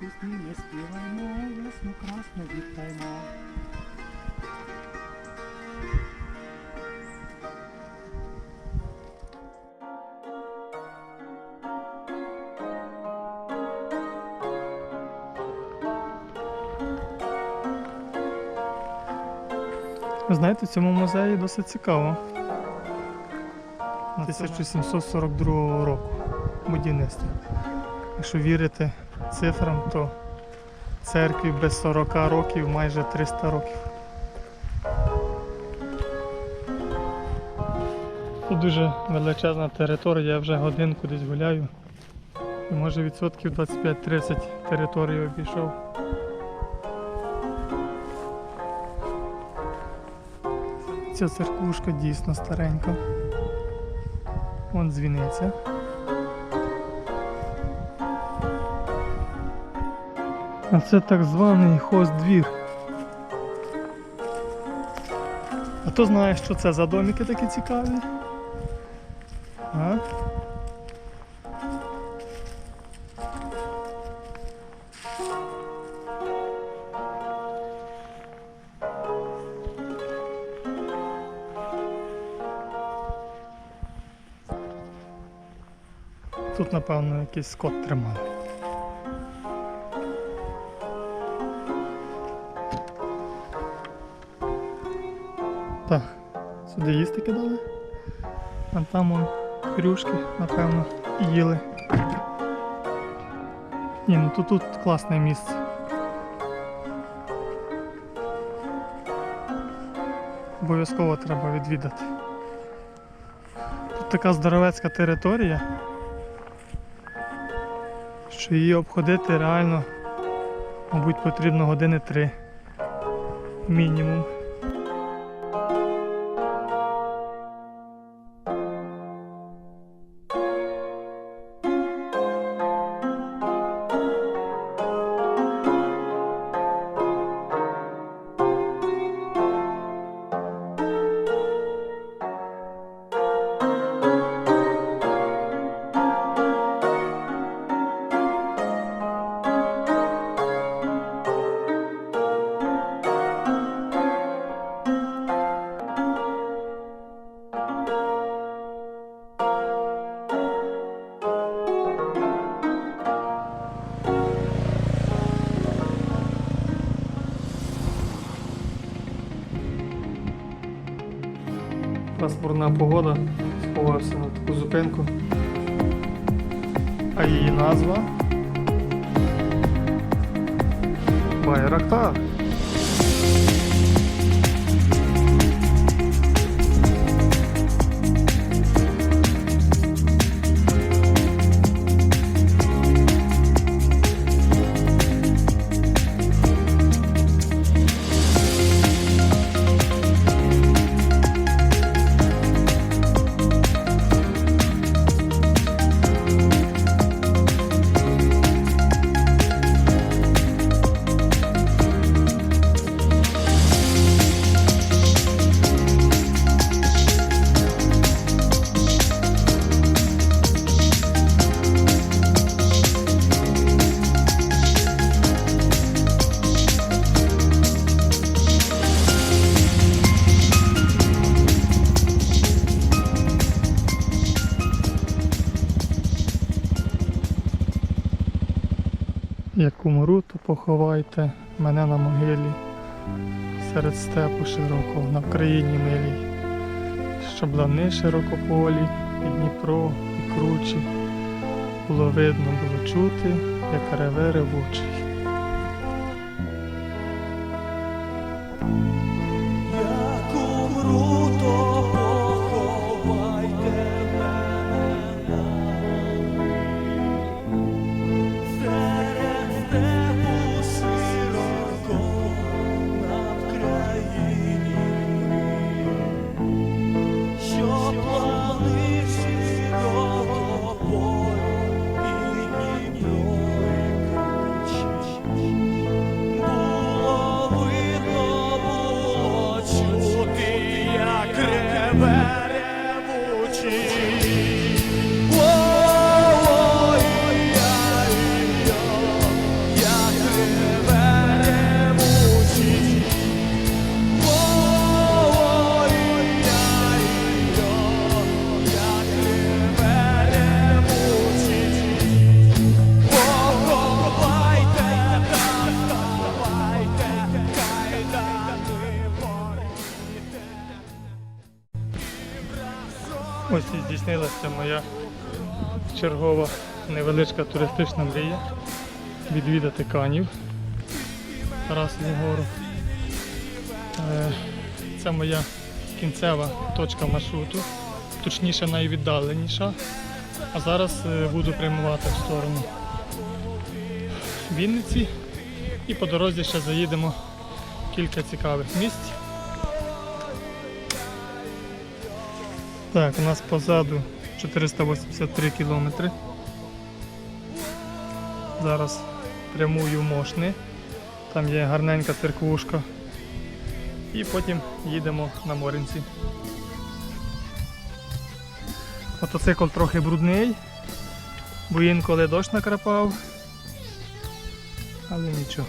пісні ми співаємо, весну красну вітаємо. Ви знаєте, в цьому музеї досить цікаво. 1742 року будівництво. Якщо вірити цифрам, то церкві без 40 років майже 300 років. Тут дуже величезна територія, я вже годинку десь гуляю. І може відсотків 25-30 території обійшов. Ця церквушка дійсно старенька. Вон дзвіниця. А це так званий хоздвір. А хто знає, що це за домики такі цікаві? А? Тут, напевно, якийсь скот тримали. Так, сюди їсти кидали. А там вон хрюшки, напевно, їли. Ні, ну тут, тут класне місце. Обов'язково треба відвідати. Тут така здоровецька територія, що її обходити реально, мабуть, потрібно години три. Мінімум. Пасмурна погода, сховався на таку зупинку. А її назва Байрактар. Як умру, то поховайте мене на могилі серед степу широкого на Вкраїні милій, щоб лани широкополі, і Дніпро, і кручі. Було видно, було чути, як реве ревучий. Здійснилася моя чергова невеличка туристична мрія відвідати Канів Тарасову гору. Е, Це моя кінцева точка маршруту, точніше найвіддаленіша. А зараз е, буду прямувати в сторону Вінниці і по дорозі ще заїдемо кілька цікавих місць. Так, у нас позаду 483 кілометри. Зараз прямую в Мошни. Там є гарненька церквушка. І потім їдемо на Моринці. Мотоцикл трохи брудний, бо інколи дощ накрапав. Але нічого.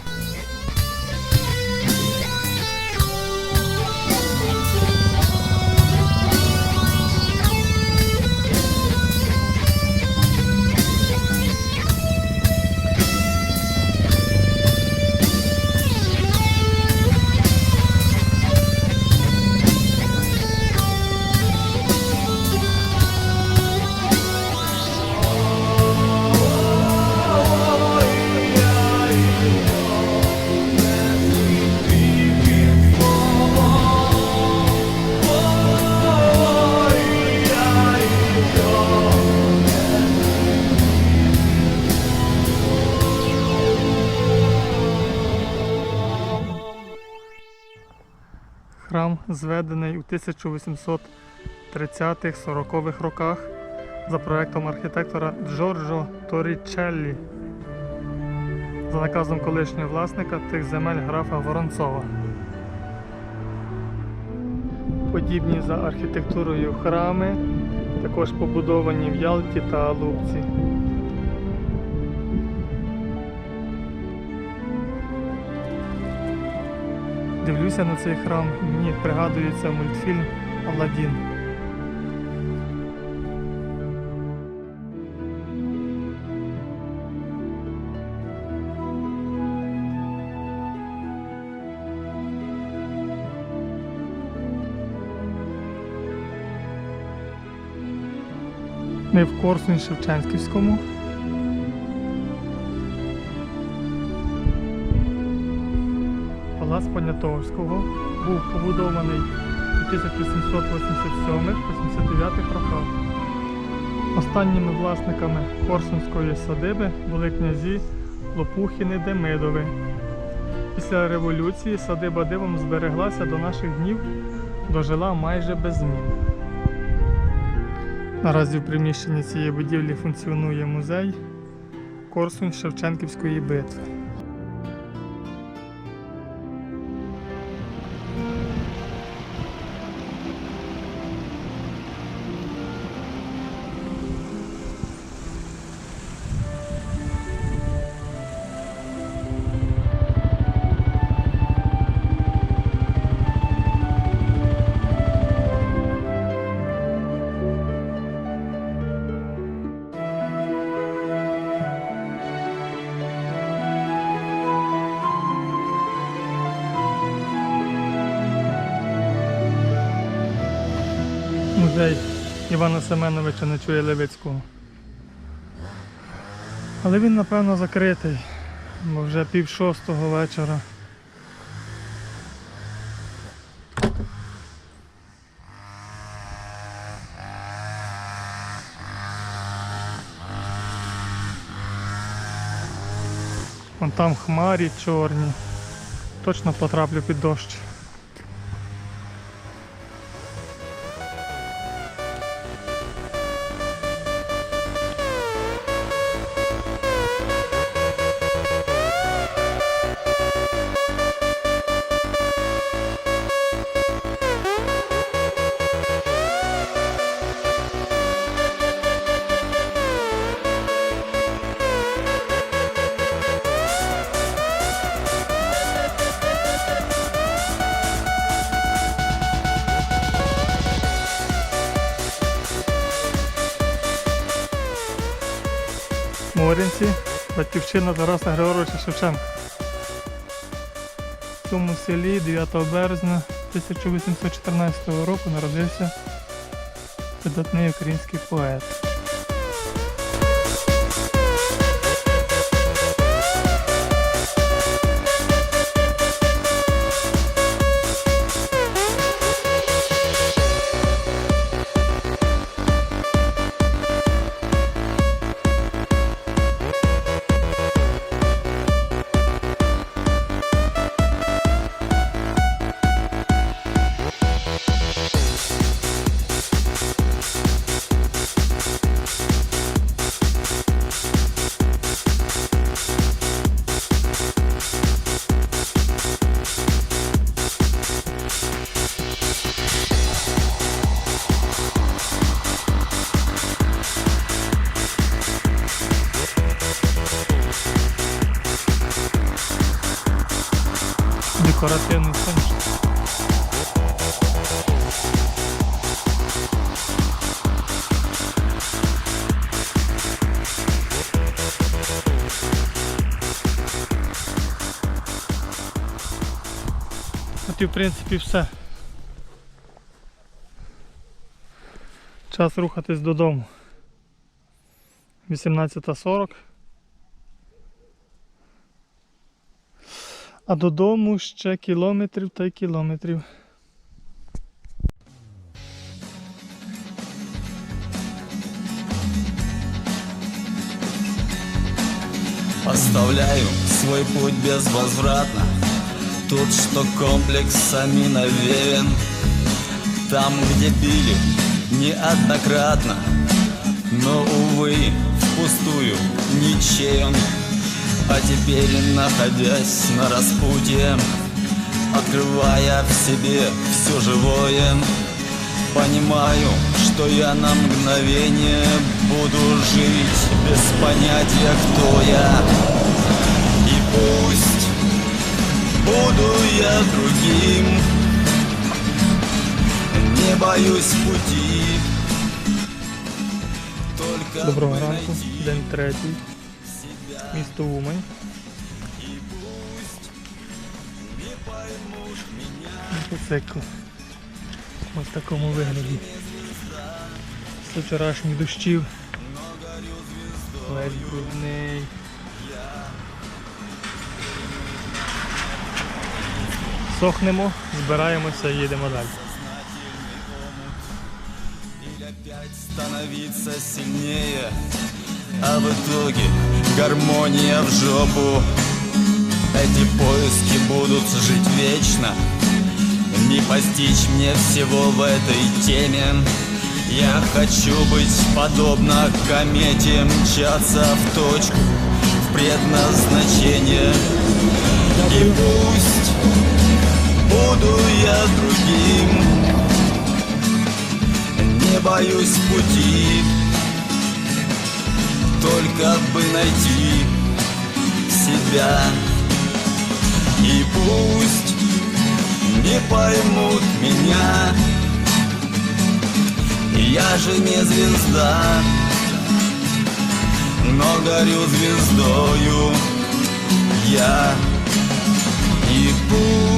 Храм зведений у 1830-40-х роках за проектом архітектора Джорджо Торічеллі за наказом колишнього власника тих земель графа Воронцова. Подібні за архітектурою храми також побудовані в Ялті та Алупці. Дивлюся на цей храм, мені пригадується мультфільм Аладдін. Ми в Корсунь Шевченківському. Понятовського був побудований у 1787-89 роках. Останніми власниками Корсунської садиби були князі Лопухіни Демидови. Після революції садиба дивом збереглася до наших днів, дожила майже без змін. Наразі в приміщенні цієї будівлі функціонує музей Корсунь Шевченківської битви. Івана Семеновича Нечує Левицького. Але він, напевно, закритий, бо вже пів шостого вечора. Вон там хмарі чорні. Точно потраплю під дощ. Моринці, батьківщина Тараса Григоровича Шевченка. В цьому селі 9 березня 1814 року народився видатний український поет. Декоративний сонячний. От і в принципі все. Час рухатись додому. 18.40. А додому ще кілометрів та й кілометрів. Оставляю свой путь безвозвратно. Тут, что комплексами навеян Там, где били неоднократно. Но, увы, впустую, ничем А теперь, находясь на распутье Открывая в себе все живое Понимаю, что я на мгновение буду жить без понятия, кто я. И пусть буду я другим, не боюсь пути. Доброго ранку, день третій. Місто Умань. Мотоцикл. Ось в такому вигляді. З вчорашніх дощів. Весь брудний. Сохнемо, збираємося і їдемо далі. Становиться сильнее А в итоге гармония в жопу. Эти поиски будут жить вечно. Не постичь мне всего в этой теме. Я хочу быть подобно комете Мчаться в точку, в предназначение. И пусть буду я другим. Не боюсь пути Только бы найти себя. И пусть не поймут меня. Я же не звезда Но горю звездою Я. И пусть